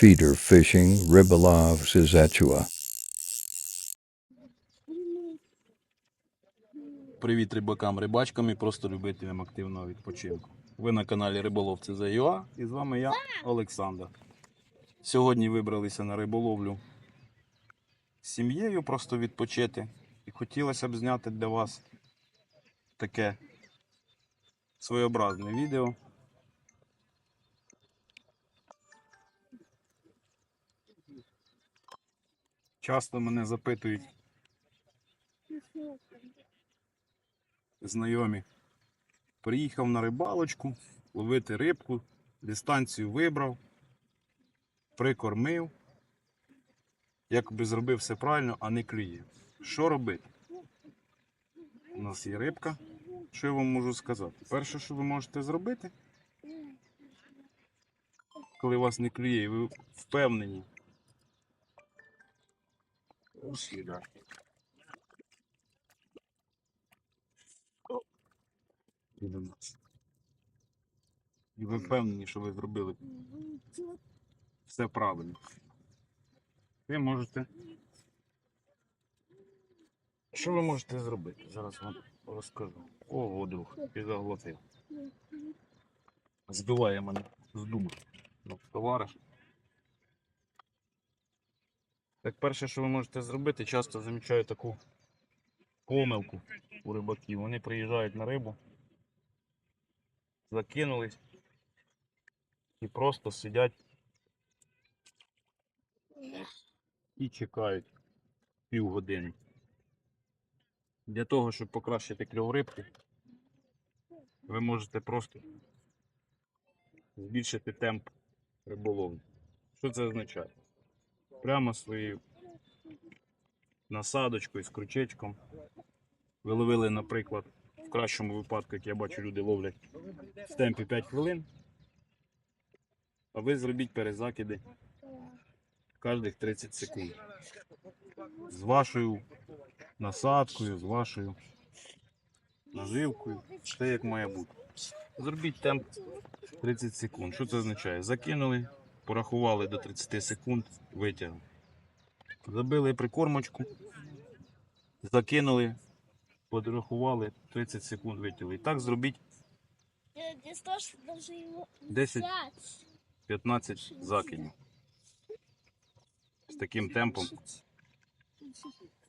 feeder fishing, Rybolov Zizechua. Привіт рибакам, рибачкам і просто любителям активного відпочинку. Ви на каналі Риболовці за ЮА і з вами я, Олександр. Сьогодні вибралися на риболовлю з сім'єю просто відпочити. І хотілося б зняти для вас таке своєобразне відео. Часто мене запитують знайомі. Приїхав на рибалочку, ловити рибку, дистанцію вибрав, прикормив. Якби зробив все правильно, а не клює. Що робити? У нас є рибка. Що я вам можу сказати? Перше, що ви можете зробити, коли вас не клює, ви впевнені. Їда. і до нас. І ви впевнені, що ви зробили все правильно. Ви можете. Що ви можете зробити? Зараз вам розкажу. Ого, друг, ти заглотив. Збиває мене з думки. Ну, товариш. Так перше, що ви можете зробити, часто замічаю таку помилку у рибаків. Вони приїжджають на рибу закинулись і просто сидять і чекають півгодини. Для того, щоб покращити кльов рибки, ви можете просто збільшити темп риболовлі. Що це означає? Прямо своєю насадочкою з крючечком. Ви ловили, наприклад, в кращому випадку, як я бачу, люди ловлять в темпі 5 хвилин. А ви зробіть перезакиди кожних 30 секунд. З вашою насадкою, з вашою наживкою. Все як має бути. Зробіть темп 30 секунд. Що це означає? Закинули, порахували до 30 секунд, витягли. Забили прикормочку, закинули, подрахували 30 секунд витягли. І так зробіть Здесь тоже даже его 10 взять. 15 закидів. З таким темпом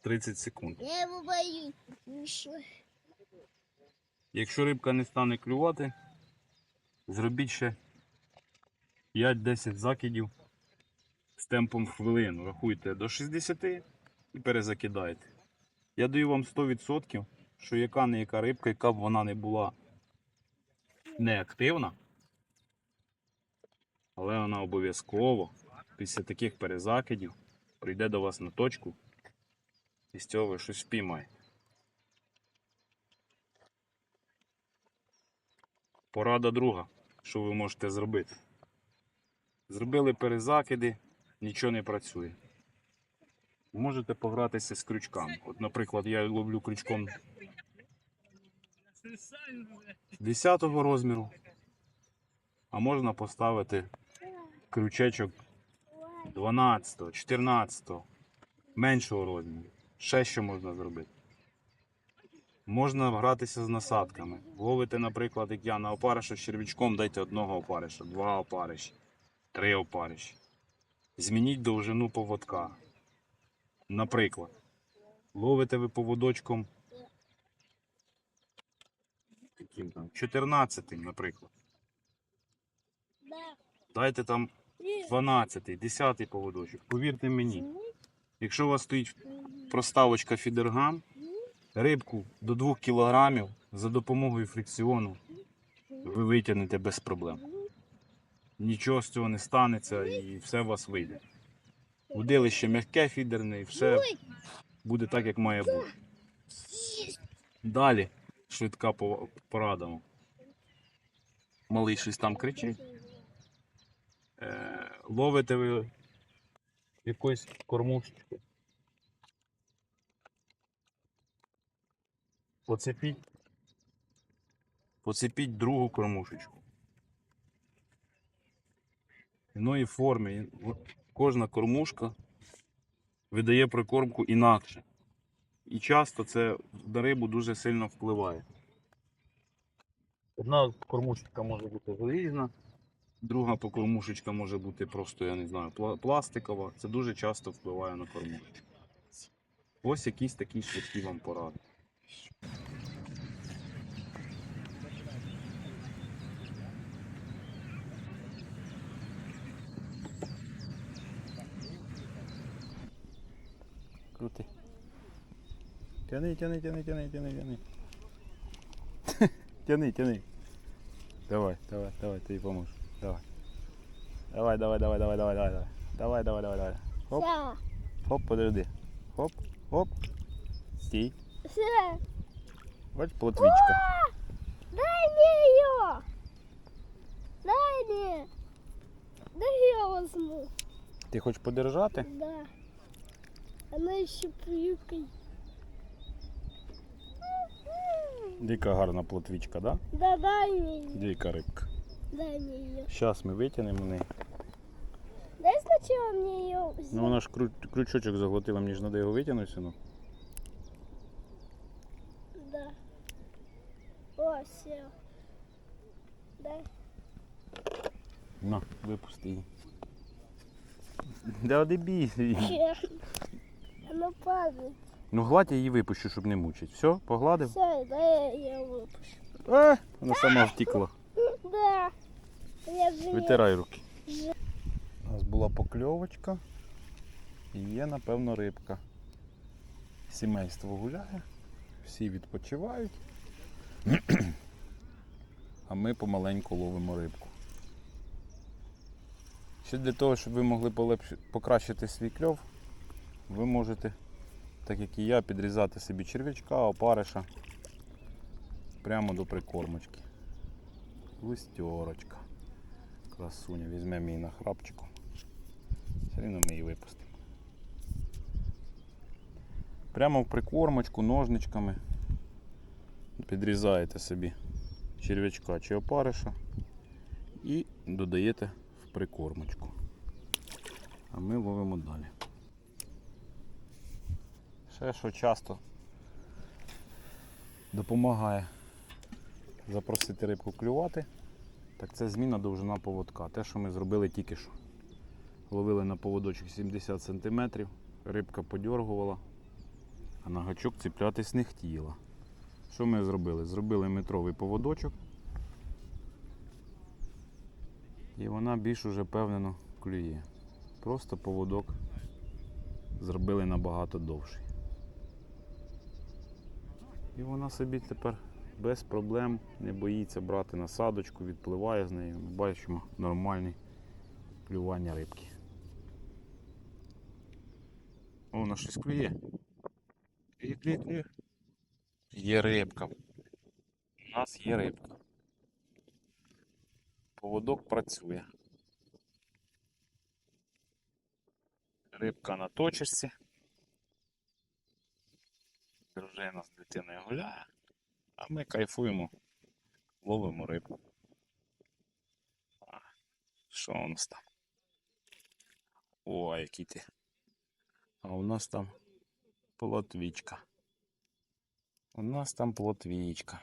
30 секунд. Я боюсь. Ну? Якщо рибка не стане клювати, зробіть ще 5-10 закидів з темпом хвилину. Рахуйте до 60 і перезакидайте. Я даю вам 100%, що яка не яка рибка, яка б вона не була неактивна, але вона обов'язково після таких перезакидів прийде до вас на точку і з цього ви щось впіймаєте. Порада друга, що ви можете зробити. Зробили перезакиди, нічого не працює. Можете погратися з крючками. От, наприклад, я ловлю крючком 10 розміру, а можна поставити крючечок 12, 14, меншого розміру. Ще що можна зробити. Можна гратися з насадками. Ловите, наприклад, як я на опариша з червячком, дайте одного опариша, два опариші, три опариші. Змініть довжину поводка. Наприклад, ловите ви поводочком яким там, 14, наприклад. Дайте там 12, 10 поводочок. Повірте мені, якщо у вас стоїть проставочка фідергам, рибку до 2 кг за допомогою фрикціону ви витягнете без проблем. Нічого з цього не станеться і все у вас вийде. Удилище м'яке фідерне і все буде так, як має бути. Далі швидка по- порада. Малий щось там кричить. Е, ловите ви якусь кормушечку. Поцепіть. Поцепіть другу кормушечку. Іної форми. І от Кожна кормушка видає прикормку інакше. І часто це на рибу дуже сильно впливає. Одна кормушечка може бути залізна, друга покормушечка може бути просто, я не знаю, пластикова. Це дуже часто впливає на кормушечку. Ось якісь такі швидкі вам поради. Крути. Тяни, тяни, тяни, тяни, тяни, тяни. тяни, тяни. Давай, давай, давай, ты ей поможешь. Давай. Давай, давай, давай, давай, давай, давай, давай. Давай, давай, давай, давай. Хоп, хоп, подожди. Хоп, хоп. Стій. Все. Бач, плотвичка. Дай мне ее. Дай мне. Дай я возьму. Ти хочеш подержати? Да. Она еще плюкает. Дика гарна плотвичка, да? Да дай ее. Дика рибка. Дай мне ее. Зараз ми витягнемо неї. Дай сначала мне ее. Ну вона ж крю... крючочок заглотила, мені ж треба його витягнути, синок. Да. О, все. Дай. На, випусти її. Да бійся її. Она падает. Ну гладь я її випущу, щоб не мучить. Все, погладив? Все, дай я ее выпущу. А, вона сама втікла. Да. Я Витирай руки. У нас була покльовочка. І є, напевно, рибка. Сімейство гуляє, всі відпочивають. А ми помаленьку ловимо рибку. Ще для того, щоб ви могли покращити свій кльов, ви можете, так як і я, підрізати собі черв'ячка, опариша прямо до прикормочки. Густерочка. Красуня, візьмемо її на храпчику. Все рівно ми її випустимо. Прямо в прикормочку ножничками підрізаєте собі черв'ячка чи опариша і додаєте в прикормочку. А ми ловимо далі. Ще що часто допомагає запросити рибку клювати. Так це зміна довжина поводка. Те, що ми зробили тільки що. Ловили на поводочок 70 см, рибка подьоргувала, а на гачок цеплятись не хотіла. Що ми зробили? Зробили метровий поводочок. І вона більш уже певнено клює. Просто поводок зробили набагато довший. І вона собі тепер без проблем не боїться брати насадочку, відпливає з нею. Ми бачимо нормальне клювання рибки. О, вона щось клює. Клює, клює, клює. Є рибка. У нас є рибка. Поводок працює. Рибка на точечці. Дружина з дитиною гуляє. А ми кайфуємо, ловимо рибу. А, Що у нас там? О, який ти. А у нас там плотвічка. У нас там плотвічка.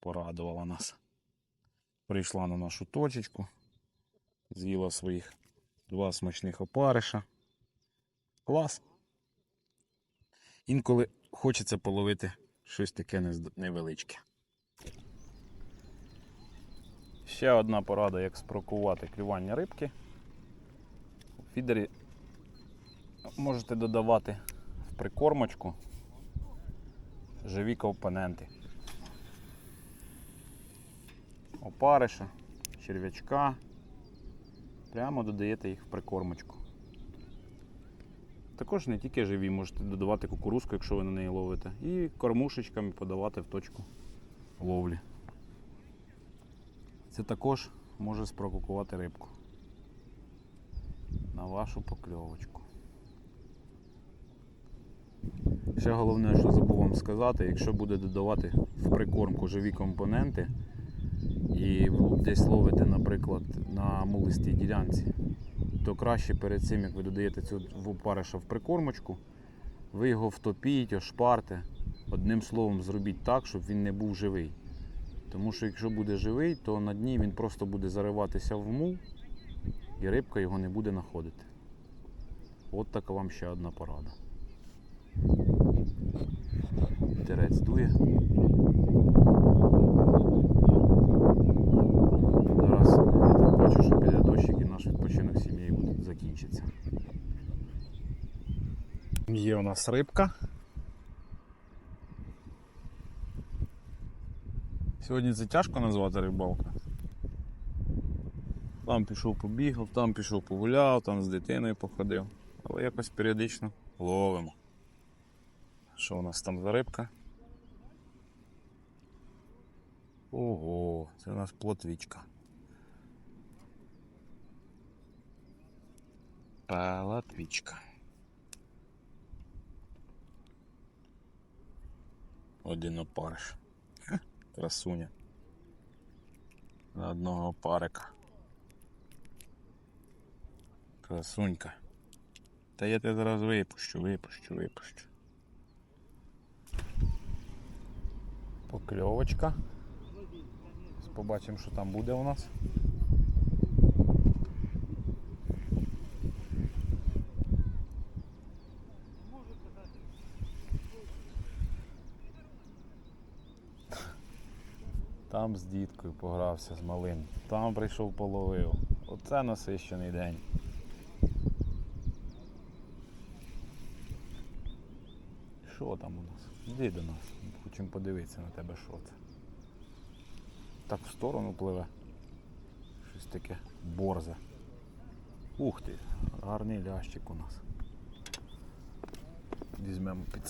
Порадувала нас. Прийшла на нашу точечку, з'їла своїх два смачних опариша. Клас. Інколи хочеться половити щось таке невеличке. Ще одна порада, як спрокувати клювання рибки. У фідері можете додавати в прикормочку живі компоненти. Опариша, черв'ячка. Прямо додаєте їх в прикормочку. Також не тільки живі, можете додавати кукурузку, якщо ви на неї ловите, і кормушечками подавати в точку ловлі. Це також може спровокувати рибку на вашу покльовочку. Ще головне, що забув вам сказати, якщо буде додавати в прикормку живі компоненти і десь ловите, наприклад, на мулистій ділянці, то краще перед цим, як ви додаєте цю опариша в прикормочку, ви його втопіть, ошпарте. Одним словом, зробіть так, щоб він не був живий. Тому що якщо буде живий, то на дні він просто буде зариватися в мул, і рибка його не буде знаходити. От така вам ще одна порада. Вітерець дує. Зараз я так бачу, що піде дощик і наш відпочинок з сім'єю буде закінчиться. Є у нас рибка. Сьогодні це тяжко назвати рибалка. Там пішов побігав, там пішов погуляв, там з дитиною походив. Але якось періодично ловимо. Що у нас там за рибка? Ого, це у нас плотвічка. Плотвічка. Один опариш. Красуня. На одного опарика. Красунька. Та я тебе зараз випущу, випущу, випущу. Покльовочка. Побачимо, що там буде у нас. Там з діткою погрався з малим. Там прийшов половив. Оце насищений день. Що там у нас? Іди до нас. Хочемо подивитися на тебе, що це. Так в сторону пливе. Щось таке борзе. Ух ти, гарний лящик у нас. Візьмемо під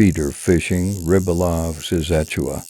Feeder fishing, Ribolov, Sizetua.